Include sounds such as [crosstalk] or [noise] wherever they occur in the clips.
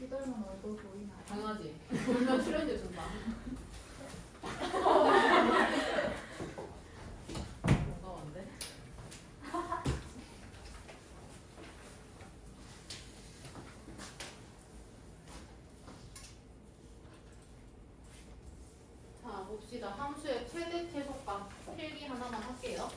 이달만 얼굴 보이나요? 당연하지. 울면 출연료 준다. [laughs] 뭔가인데? 자, 봅시다. 함수의 최대 최소값 필기 하나만 할게요.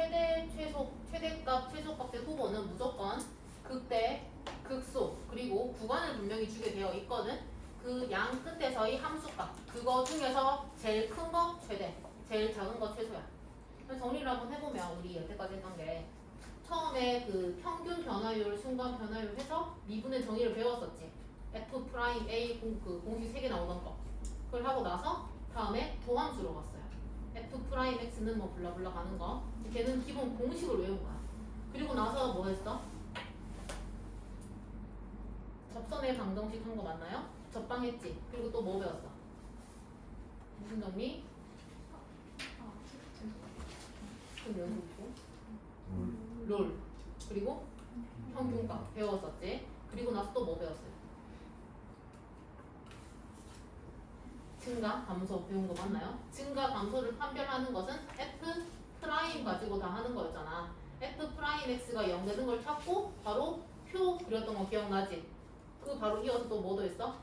최대 최소 최대값 최소값의 후보는 무조건 극대 극소 그리고 구간을 분명히 주게 되어 있거든. 그 양 끝에서의 함수값. 그거 중에서 제일 큰 거 최대 제일 작은 거 최소야. 그래서 정리를 한번 해보면 우리 여태까지 했던 게 처음에 그 평균 변화율 순간 변화율 해서 미분의 정의를 배웠었지. F 프라임 a 공, 그 공식 3개 나오던 거. 그걸 하고 나서 다음에 도함수로 갔어요 f 프라임 x는 뭐 블라블라 가는 거 걔는 기본 공식을 외운 거야 그리고 나서 뭐 했어? 접선의 방정식 한 거 맞나요? 접방했지 그리고 또 뭐 배웠어? 무슨 정리? 아, 그 연속이고 롤 그리고 평균값 배웠었지 그리고 나서 또 뭐 배웠어요? 증가 감소 배운 거 맞나요? 증가 감소를 판별하는 것은 f 프라임 가지고 다 하는 거였잖아 f 프라임 x가 0 되는 걸 찾고 바로 표 그렸던 거 기억나지? 그 바로 이어서 또 뭐도 있어?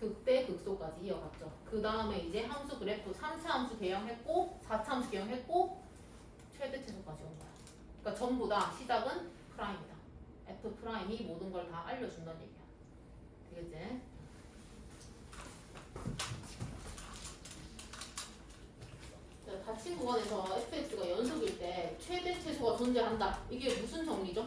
극대 극소까지 이어갔죠 그 다음에 이제 함수 그래프 3차 함수 개형했고 4차 함수 개형했고 최대 최소까지 온 거야 그러니까 전부 다 시작은 프라임이다. F 프라임이 모든 걸 다 알려준다는 얘기야. 되겠지? 자, 닫힌 구간에서 fx가 연속일 때 최대 최소가 존재한다. 이게 무슨 정리죠?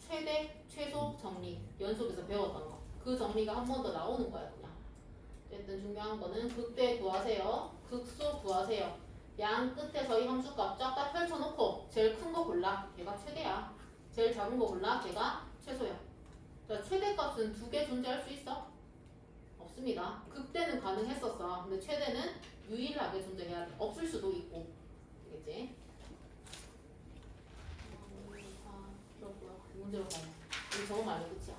최대 최소 정리 연속에서 배웠던 거. 그 정리가 한 번 더 나오는 거야 그냥. 어쨌든 중요한 거는 극대 구하세요. 극소 구하세요. 양 끝에서의 함수값 쫙 다 펼쳐놓고 제일 큰 거 골라 걔가 최대야 제일 작은 거 골라 걔가 최소야 자 최대 값은 두 개 존재할 수 있어? 없습니다 극대는 가능했었어 근데 최대는 유일하게 존재해야 돼 없을 수도 있고 되겠지? 아 그렇구나 문제로 가네 여기 저거 말고 끝이야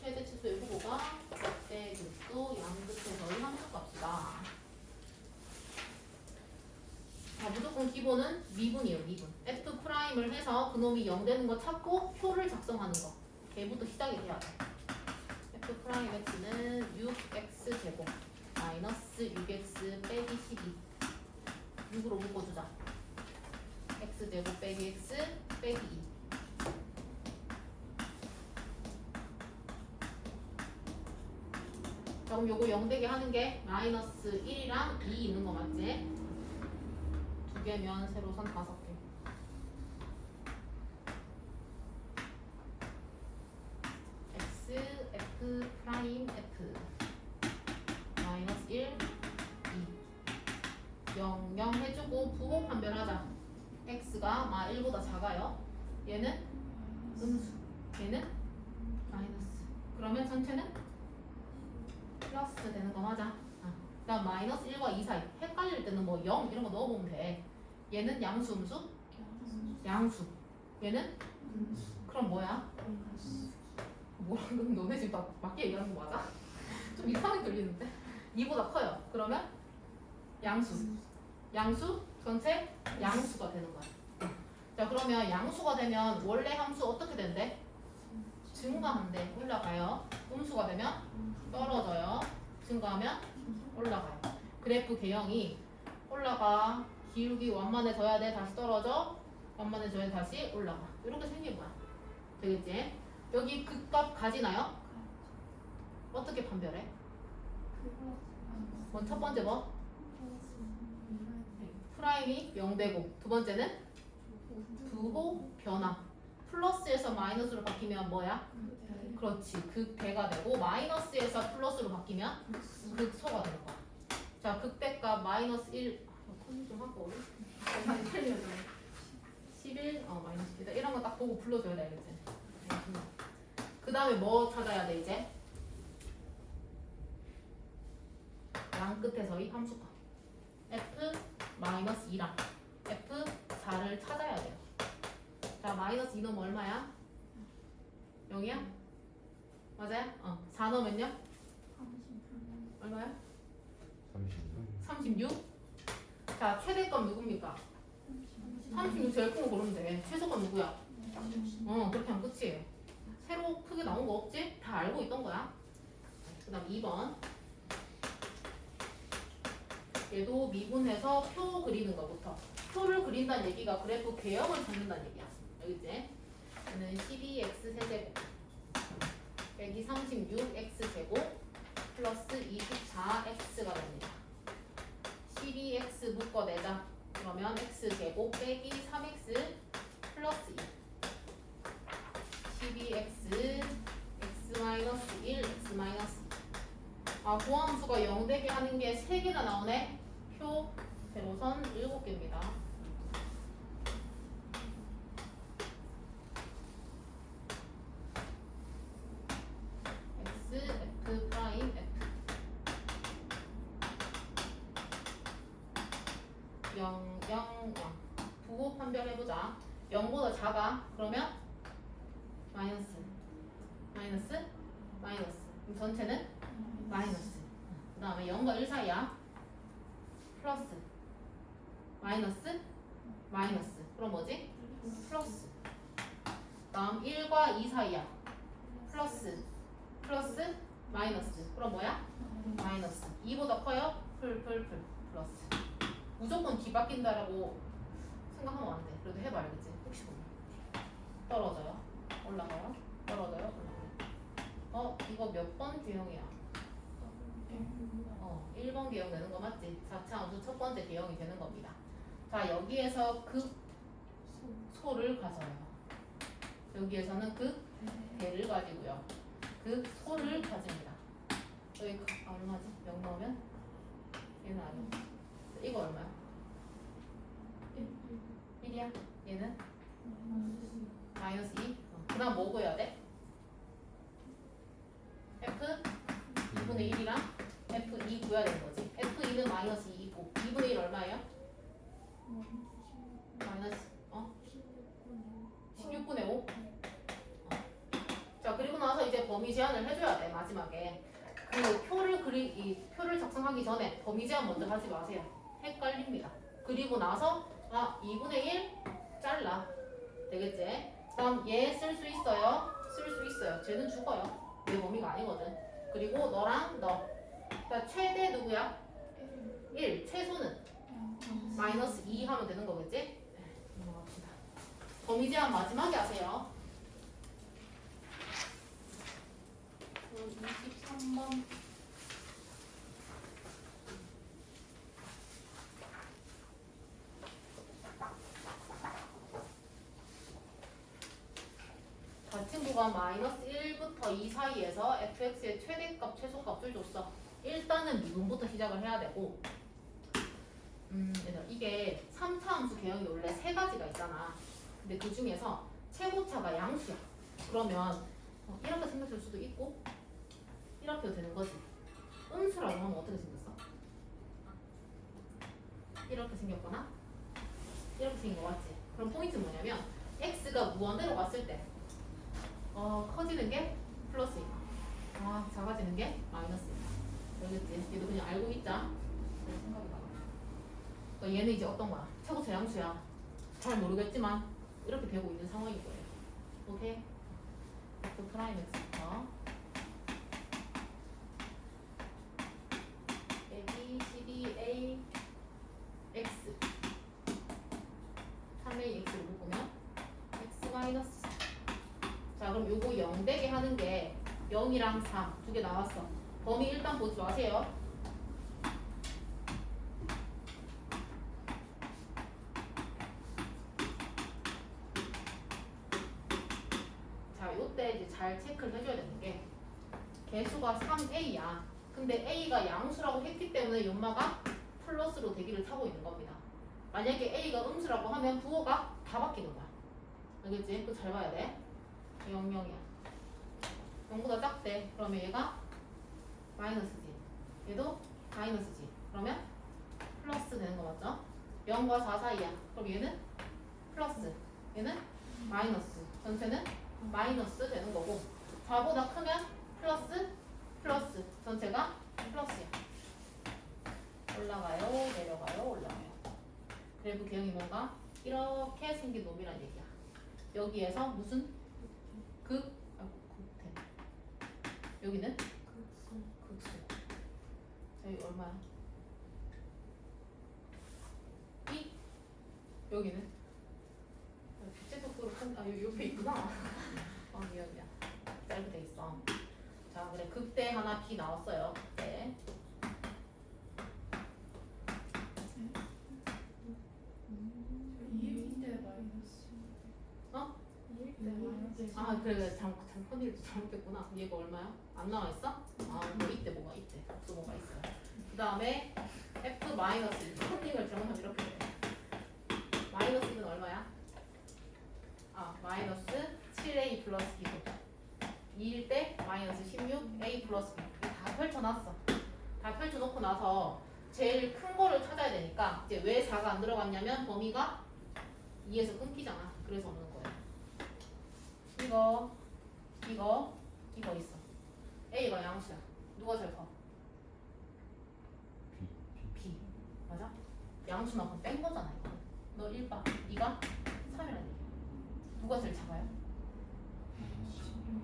최대 최소의 후보가 극대 극소 양 끝에서의 함수값이다 자, 무조건 기본은 미분이에요, 미분. f 프라임을 해서 그놈이 0 되는 거 찾고 표를 작성하는 거. 걔부터 시작이 돼야 돼. F 프라임 x는 6x 제곱 마이너스 6x 빼기 12. 6으로 묶어주자. x 제곱 빼기 x 빼기 2. 자, 그럼 요거 0 되게 하는 게 마이너스 1이랑 2 있는 거 맞지? 두 개면 세로선 다섯 개. x f 프라임 f 마이너스 1 2 0 0 해주고 부호 판별하자. x가 마 1보다 작아요. 얘는 음수. 얘는 마이너스. 그러면 전체는 플러스 되는 거 맞아. 아, 그다음 마이너스 1과 2 사이. 헷갈릴 때는 뭐 0 이런 거 넣어보면 돼. 얘는 양수 음수? 양수. 얘는? 그럼 뭐야? 뭐야? 그럼 [laughs] 너네 지금 다 맞게 얘기하는 거 맞아? [laughs] 좀 이상하게 들리는데? 2보다 커요. 그러면 양수. 양수 전체 양수가 되는 거야. 자 그러면 양수가 되면 원래 함수 어떻게 된대? 증가한대. 올라가요. 음수가 되면 떨어져요. 증가 증가하면 올라가요. 그래프 개형이 올라가 기울기 완만해져야 돼 다시 떨어져 완만해져야 돼 다시 올라가 이렇게 생긴 거야. 되겠지? 여기 극값 가지나요? 어떻게 판별해? 뭐 첫 번째 뭐? 프라임이 0 되고 두 번째는 부호 변화 플러스에서 마이너스로 바뀌면 뭐야? 그렇지 극대가 되고 마이너스에서 플러스로 바뀌면 극소가 되는 거야 자 극대값 마이너스 1 톤좀 하고 많이 틀려져 11 어, 마이너스 1 이런 거 딱 보고 불러줘야 돼 알겠지? 그 다음에 뭐 찾아야 돼 이제? 양 끝에서의 함수값 f 마이너스 2랑 f 4를 찾아야 돼요 자 마이너스 2 넣으면 얼마야? 0이야? 맞아요? 어. 4 넣으면요? 얼마야? 36 36? 자 최대값 누굽니까? 36 제일 큰 거 고르면 돼 최소값 누구야? 어 그렇게 하면 끝이에요 새로 크게 나온 거 없지? 다 알고 있던 거야. 그 다음 2번. 얘도 미분해서 표 그리는 거부터. 표를 그린다는 얘기가 그래프 개형을 잡는다는 얘기야. 알겠지? 얘는 12x 세제곱. 빼기 36x 제곱 플러스 24x가 됩니다. 12x 묶어내자. 그러면 x 제곱 빼기 3x 플러스 2 12x x 마이너스 1 x 마이너스 2 아, 보함수가 0 되게 하는 게 3개나 나오네. 표 세로선 7개입니다. x, f 프라임, f. 0, 0, 0 부호 판별해보자. 0보다 작아. 그러면 마이너스 마이너스 마이너스 그럼 전체는 마이너스. 그 다음에 0과 1 사이야. 플러스. 마이너스. 마이너스. 그럼 뭐지? 플러스. 다음 1과 2 사이야. 플러스. 플러스. 마이너스. 그럼 뭐야? 마이너스. 2보다 커요? 풀, 풀, 풀. 플러스. 무조건 뒤바뀐다라고 생각하면 안 돼. 그래도 해봐 알겠지? 혹시 모르 떨어져요? 올라가요? 떨어져요? 어? 이거 몇번 개형이야? 어, 1번 개형 되는 거 맞지? 4차 함수 첫 번째 개형이 되는 겁니다. 자, 여기에서 그 소를 가져요. 여기에서는 그 대를 가지고요. 그 소를 가집니다. 여기 가- 아, 얼마지? 0 넣으면? 얘는 아니야. 이거 얼마야? 1이야? 얘는? 마이너스 2? 어. 그 다음 뭐 구해야 돼? F 2분의 1이랑 F2 구해야 되는 거지. F2는 마이너스 2이고 2분의 1 얼마예요? 마이너스 어? 16분의 5? 어. 자 그리고 나서 이제 범위 제한을 해줘야 돼 마지막에 그 표를 그리 이 표를 작성하기 전에 범위 제한 먼저 하지 마세요. 헷갈립니다. 그리고 나서 아 2분의 1 잘라 되겠지? 그럼 얘쓸 수 있어요? 쓸 수 있어요. 쟤는 죽어요. 내 범위가 아니거든. 그리고 너랑 너. 자 최대 누구야? 1 최소는 마이너스 2 하면 되는 거겠지? 네. 범위 제한 마지막에 하세요. 그럼 23번. 같은 구간 마이너스 1부터 2 사이에서 fx의 최대값, 최소값을 줬어. 일단은 미분부터 시작을 해야 되고 음, 얘들아, 이게 3차 함수 개형이 원래 세 가지가 있잖아. 근데 그 중에서 최고차가 양수야. 그러면 어, 이렇게 생겼을 수도 있고 이렇게 되는 거지. 음수라고 하면 어떻게 생겼어? 이렇게 생겼거나 이렇게 생긴 거 맞지? 그럼 포인트는 뭐냐면 x가 무한대로 갔을 때 어, 커지는 게 플러스입니다. 아, 작아지는 게 마이너스입니다. 알겠지? 얘도 그냥 알고 있자. 그런 생각이 나. 그러니까 어, 얘는 이제 어떤 거야? 최고 재량수야. 잘 모르겠지만 이렇게 되고 있는 상황인 거예요. 오케이? 그 프라임 엑스부터. 빼기 12a x 3a x를 묶으면 x 마이너스 0 되게 하는 게 0이랑 4두개 나왔어. 범위 일단 보지 마세요. 자, 요때 이제 잘 체크를 해줘야 되는 게 개수가 3a야. 근데 a가 양수라고 했기 때문에 연마가 플러스로 대기를 타고 있는 겁니다. 만약에 a가 음수라고 하면 부호가 다 바뀌는 거야. 알겠지? 그거 잘 봐야 돼. 0, 0이야. 0보다 작대. 그러면 얘가 마이너스지. 얘도 마이너스지. 그러면 플러스 되는 거 맞죠? 0과 4 사이야. 그럼 얘는 플러스. 얘는 마이너스. 전체는 마이너스 되는 거고 4보다 크면 플러스 플러스 전체가 플러스야. 올라가요, 내려가요, 올라가요. 그래프 개형이 뭔가 이렇게 생긴 놈이란 얘기야. 여기에서 무슨 극, 아, 극대. 여기는 극수. 저희 얼마야? 이 여기는 빛의 속도로 큰, 아 여기 옆에 있구나. [laughs] 아 미안 미안. 짧게 돼 있어. 자 그래 극대 하나 비 나왔어요. 네. 이일때 마이너스. 어? 이일때 마이너스. 아 그래 잘못 잘못 일도 잘못했구나. 얘가 얼마야? 안 나와 있어? 아 뭐 이때 뭐가 이때 없어 뭐가 있어요. 그 다음에 f 마이너스 컨닝을 잘못하면 이렇게 돼. 마이너스 1은 얼마야? 아 마이너스 7a 플러스 b고 2일 때 마이너스 16 a 플러스 b 다 펼쳐놨어. 다 펼쳐놓고 나서 제일 큰 거를 찾아야 되니까 이제 왜 4가 안 들어갔냐면 범위가 2에서 끊기잖아. 그래서 없는 거야. 이거 이거 이거 있어. a가 양수야. 누가 제일 커? B 맞아? 양수만큼 뺀 거잖아 이거. 너 1바 2가 3이라는 얘기야. 누가 제일 작아요?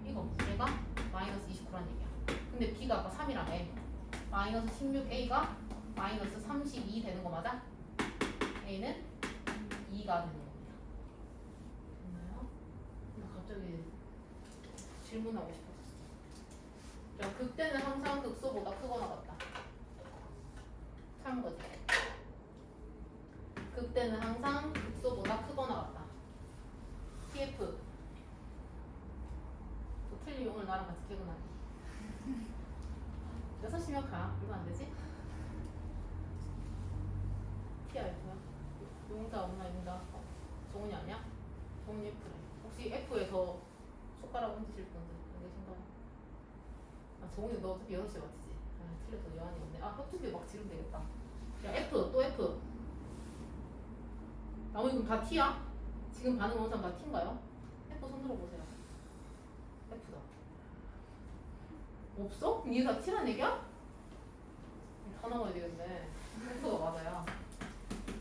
이거 얘가 마이너스 29란 얘기야. 근데 b가 아까 3이라며. 마이너스 16a가 마이너스 32 되는 거 맞아? a는 2가 되는 겁니다. 됐나요? 나 갑자기 질문하고 싶었어. 자, 극대는 항상 극소보다 크거나 같다. 참고지. 극대는 항상 극소보다 크거나 같다. TF. 또 틀리 오늘 나랑 같이 퇴근하기. 6시면 [laughs] 가. 이거 안 되지? T야 F야? 용자 없나 용자? 어, 정훈이 아니야? 정훈이 F래. 혹시 F에 더 손가락 얹으실 분들 계신가요? 아 정훈이 너 어차피 6시에 맞히지? 아 틀려서 여한이 없네. 아 협투비 막 지르면 되겠다. 야 F 또 F. 나머지 그럼 다 T야? 지금 반응 온 사람 다 T인가요? F 손 들어보세요. F다. 없어? 이게 다 T란 얘기야? 다 나와야 되겠네. F가 맞아요.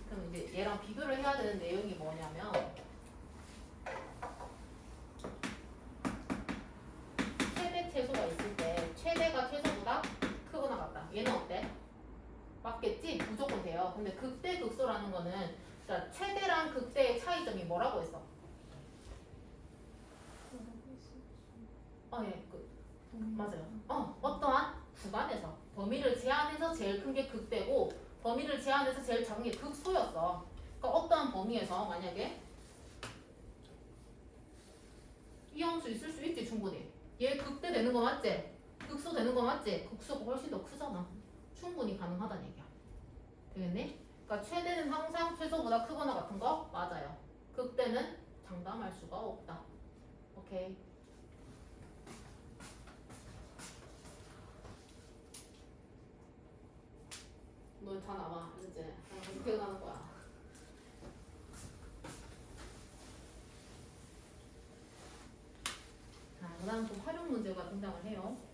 그럼 이제 얘랑 비교를 해야 되는 내용이 뭐냐면 최대 최소가 있을 때 최대가 최소보다 크거나 같다. 얘는 어때? 맞겠지? 무조건 돼요. 근데 극대 극소라는 거는 자, 최대랑 극대의 차이점이 뭐라고 했어? 아, 예, 그, 맞아요. 어, 어떠한 구간에서 범위를 제한해서 제일 큰 게 극대고 범위를 제한해서 제일 작은 게 극소였어. 그러니까 어떠한 범위에서 만약에 이 함수 있을 수 있지 충분히. 얘 극대 되는 거 맞지? 극소 되는 거 맞지? 극소가 훨씬 더 크잖아. 충분히 가능하다는 얘기야. 되겠니? 그러니까 최대는 항상 최소보다 크거나 같은 거 맞아요. 극대는 장담할 수가 없다. 오케이. 넌다 남아 이제 계속 퇴근하는 거야. 자, 그다음 또 활용 문제가 등장을 해요.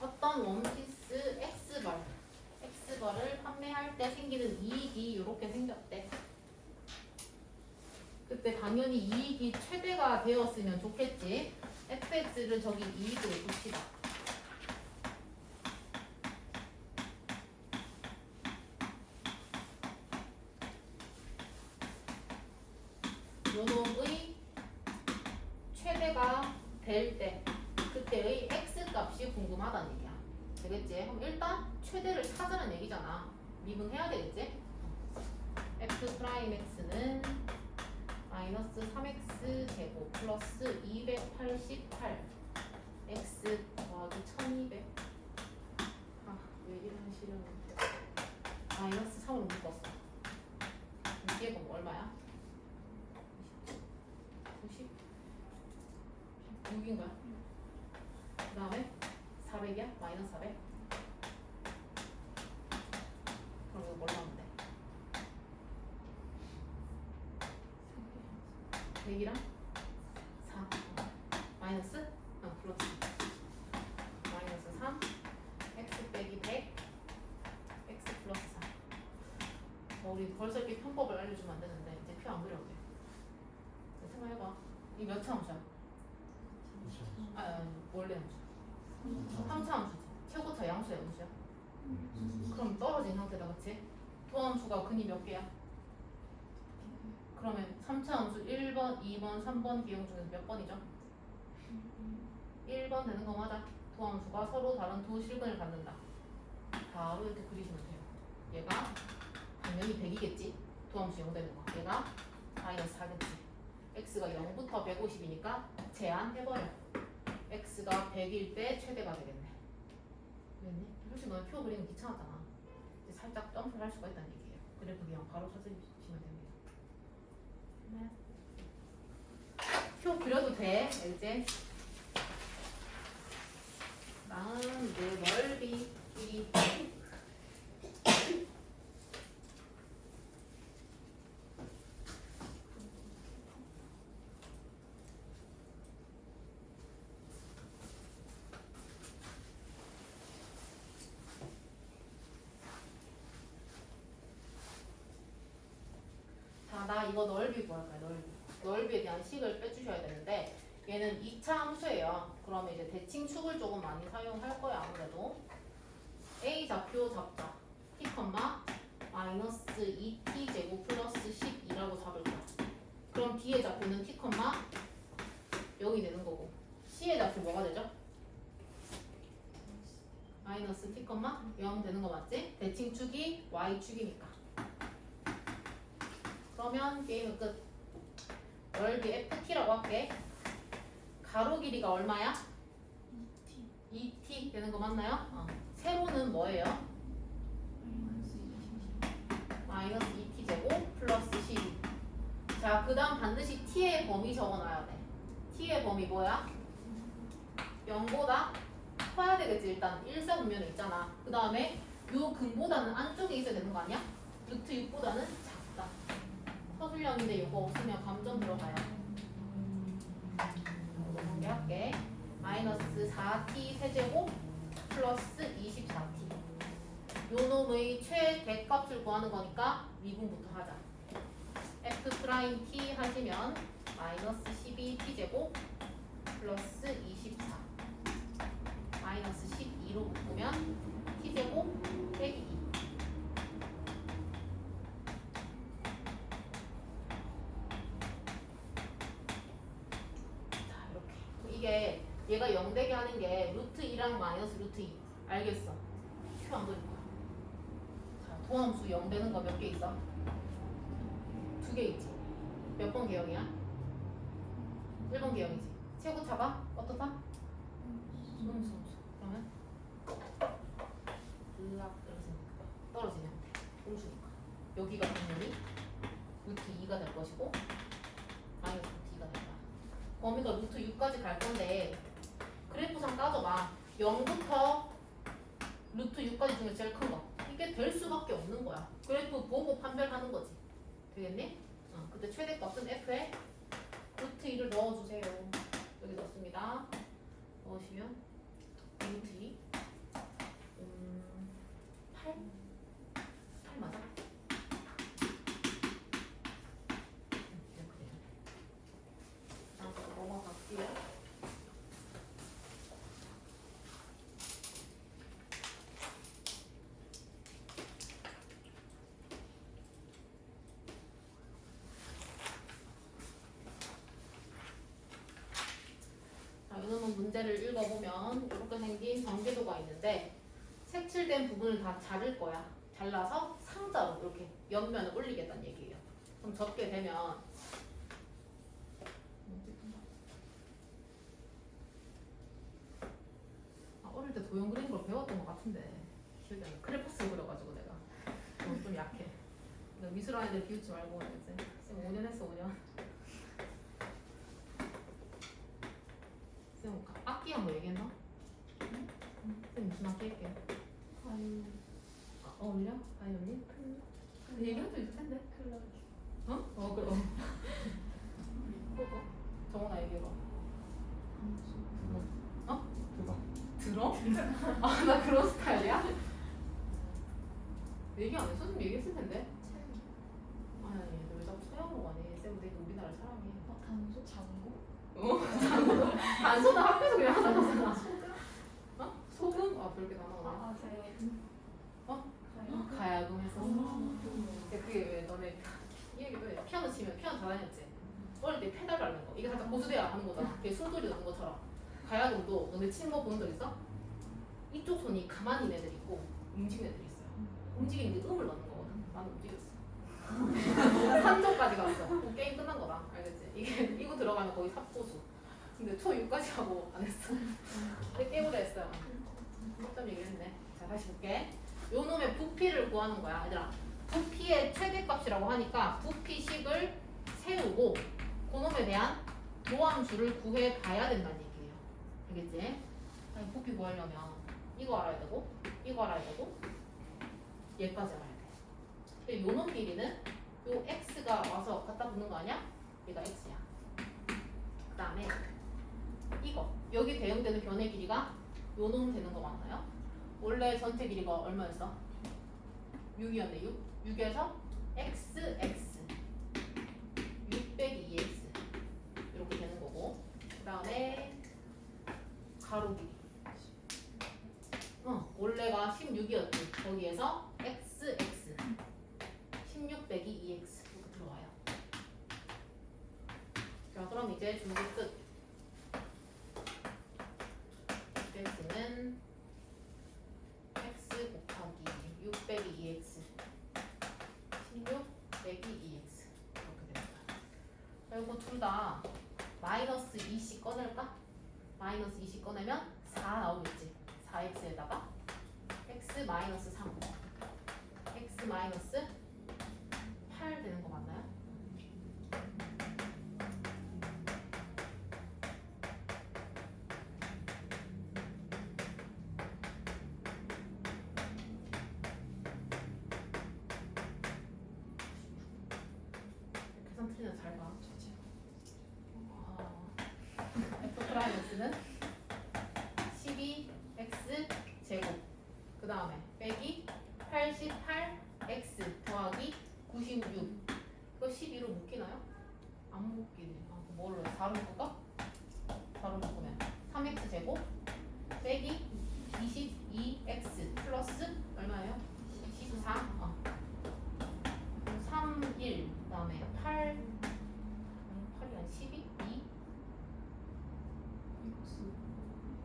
어떤 원피스 X벌, X벌을 판매할 때 생기는 이익이 이렇게 생겼대. 그때 당연히 이익이 최대가 되었으면 좋겠지. FX를 저기 이익으로 봅시다. 요놈의 최대가 될 때 그때의 x 값이 궁금하다는 얘기야. 되겠지? 그럼 일단 최대를 찾으는 얘기잖아. 미분해야 되겠지? f 프라임 x는 마이너스 3x 제곱 플러스 288 x 더하기 1200 아, 왜 이런 실험을 마이너스 3을 묶었어 뒤에 건 얼마야? 90 6인가요? 그 다음에 400이야? 마이너스 400 그럼 이거 뭘로 하면 돼? 100이랑 4 마이너스? 아 플러스 마이너스 3 x 빼기 100 x 플러스 4 어, 우리 벌써 이렇게 편법을 알려주면 안 되는데 이제 표 안 그려도 돼. 자, 생각해봐. 이몇 차 함수야? 아, 아 원래 함수. 3차 함수 지 최고차 양수야 함수야 그럼 떨어진 상태다 그치? 도함수가 근이 몇 개야? 그러면 3차 함수 1번, 2번, 3번 기형 중에서 몇 번이죠? 1번 되는 거 맞아. 도함수가 서로 다른 두 실근을 갖는다. 바로 이렇게 그리시면 돼요. 얘가 당연히 100이겠지. 도함수 0 되는 거. 얘가 마이너스 4겠지. x가 0부터 150이니까 제한해버려. x가 100일 때 최대가 되겠네. 됐니? 솔직히 너는 표 그리는 거 귀찮았잖아. 이제 살짝 점프를 할 수가 있다는 얘기예요. 그래프 그냥 바로 찾으시면 됩니다. 네. 표 그려도 돼, 이제. 다음 이제 넓이, 길이. 자, 나 이거 넓이 구할 거야, 넓이. 넓이에 대한 식을 빼주셔야 되는데, 얘는 2차 함수예요. 그러면 이제 대칭축을 조금 많이 사용할 거야, 아무래도. A 좌표 잡자. t, 마이너스 2t 제곱 플러스 12라고 잡을 거야. 그럼 B의 좌표는 t, 여기 되는 거고. C의 좌표 뭐가 되죠? 마이너스 t, 0 되는 거 맞지? 대칭축이 y축이니까. 그러면 게임은 끝. 넓이 FT라고 할게. 가로 길이가 얼마야? 2T 되는 거 맞나요? 어. 세로는 뭐예요? 마이너스 2T 제곱 플러스 12. 자, 그 다음 반드시 T의 범위 적어놔야 돼. T의 범위 뭐야? 0보다 커야 되겠지, 일단. 일사분면에 있잖아. 그 다음에 요 근보다는 안쪽에 있어야 되는 거 아니야? 루트 6보다는 작다. 서술형인데 이거 없으면 감점 들어가요. 이거 공개할게. 마이너스 4t 세제곱 플러스 24t. 요 놈의 최대값을 구하는 거니까 미분부터 하자. f 프라임 t 하시면 마이너스 12t 제곱 플러스 24 마이너스 12로 묶으면 t 제곱 빼기 2. 자 이게 얘가 0 되게 하는 게 루트 2랑 마이너스 루트 2 알겠어? 표 안 그릴 거야. 자 도함수 0 되는 거 몇 개 있어? 두 개 있지. 몇 번 개형이야? 1번 개형이지. 최고 차가 어떻다? 음수. 음수 그러면 으악 떨어지니까. 떨어지냐 음수니까. 여기가 당연히 루트 2가 될 것이고 마이너스 루트 2가 될 거야 범위가 루트 6까지 갈 건데 그래프상 따져봐. 0부터 루트 6까지 중에 제일 큰 거. 이게 될 수밖에 없는 거야. 그래프 보고 판별하는 거지. 되겠니? 어, 그때 최대값은 f에 루트 2를 넣어주세요. 여기 넣습니다. 넣으시면 루트 2 음, 8? 문제를 읽어보면 이렇게 생긴 전개도가 있는데 색칠된 부분을 다 자를 거야. 잘라서 상자로 이렇게 옆면을 올리겠다는 얘기예요. 그럼 접게 되면 아, 어릴 때 도형 그리는 걸 배웠던 것 같은데 기억이 안 나. 크레파스 그려가지고 내가 어, 좀, 약해. 미술하는 애들 비웃지 말고 이제 5년 했어 5년. 악기 한번 얘기했나? 쌤 무슨 악기 할게요? 아유 아, 어울려? 바이올린? 얘기한 적 있을 텐데. 클럽 어? 어 그래. 어. 그거. 정원아 얘기해봐. 대박. 들어? [laughs] 아나 그런 스타일이야? 얘기 안 해. 선생님 얘기했을 텐데. 아니 아니 너왜 자꾸 서양으로 가니? 쌤 되게 우리나라 사랑해. 어 단소 장고 어? 단소는 학교에서 그냥 하잖아. 어? 소금? 아 별게 다 나오네. 아 제가 어? 가요 가야금 했었어. 어. 근데 그게 왜 너네 이 얘기 왜 피아노 치면 피아노 다 다녔지? 어릴 때 페달 밟는 거 이게 살짝 고수돼야 하는 거잖아 그게 숨소리 나는 것처럼 가야금도 너네 치는 거 본 적 있어? 이쪽 손이 가만히 있는 애들 있고 움직이는 애들이 있어요 움직이는 게 음을 넣는 거거든 나는 움직였어 [laughs] 3조까지 갔어 게임 끝난 거다 알겠지? 이게 [laughs] 이거 들어가면 거의 삽고수 근데 초 6까지 하고 안 했어 근데 깨우려 했어요 점점 얘기를 했네 자 다시 볼게 요 놈의 부피를 구하는 거야 얘들아 부피의 최대값이라고 하니까 부피식을 세우고 그놈에 대한 도함수를 구해 봐야 된다는 얘기예요. 알겠지? 아니, 부피 구하려면 이거 알아야 되고 이거 알아야 되고 얘까지 알아야 돼. 근데 요놈 길이는 요 x가 와서 갖다 붙는 거 아니야? 얘가 x야. 그 다음에 이거. 여기 대응되는 변의 길이가 요놈 되는 거 맞나요? 원래 전체 길이가 얼마였어? 6이었네 6 6에서 x x. 6 빼기 2x 이렇게 되는 거고. 그 다음에 가로 길이 어 원래가 16이었지. 거기에서 x x 16 빼기 2x 이렇게 들어와요 자 그럼 이제 준비 끝 x는 x 곱하기 6 빼기 2x 16 빼기 2x 이렇게 됩니다. 그리고 둘 다 마이너스 2씩 꺼낼까? 마이너스 2씩 꺼내면 4 나오겠지. 4x에다가 x 마이너스 3 x 마이너스 8 되는 거 맞나요? 계산 틀리면 잘 봐. 아, F 프라이머스는 12x 제곱 그 다음에 빼기 88x 더하기 96 이거 12로 묶이나요? 안 묶이네 아, 그럼 뭘로 해? 4로 묶을까? 4로 묶으면 3x 제곱 빼기 22x 플러스 얼마예요? 14 어. 3, 1, 그 다음에 8, 8이 한 12, 2,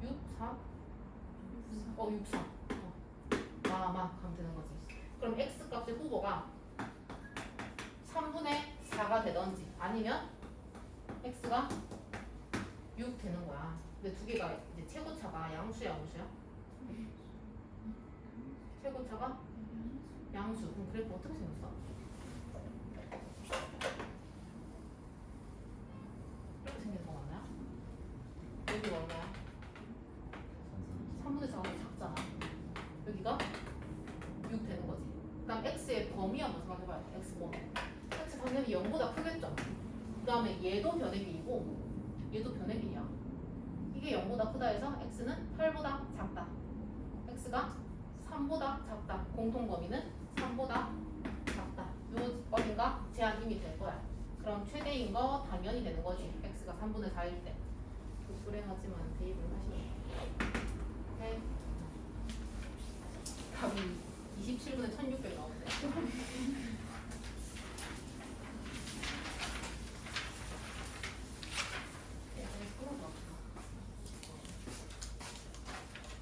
6, 4, 어, 6, 4. 어. 마마 가면 되는 거지. 그럼 x 값의 후보가 3분의 4가 되던지 아니면 x가 6 되는 거야. 근데 두 개가 최고차가 양수야, 양수야? 최고차가 양수. 그럼 그래프 어떻게 생겼어? 이렇게 생긴 거 맞나요? 여기가 얼마야? 3분의 4가 작잖아. 여기가 6 되는 거지. 그다음 x의 범위 한번 생각해봐야 돼. x 범위. x 당연히 0보다 크겠죠. 그 다음에 얘도 변의 길이고 얘도 변의 길이야. 이게 0보다 크다 해서 x는 8보다 작다. x가 3보다 작다. 공통 범위는 3보다 작다. 요 어딘가 제한 이미 될 거야. 그럼 최대인 거 당연히 되는 거지. x가 3분의 4일 때. 불행하지만 대입을 하시면 돼. 답이 27분에 1600 나오는데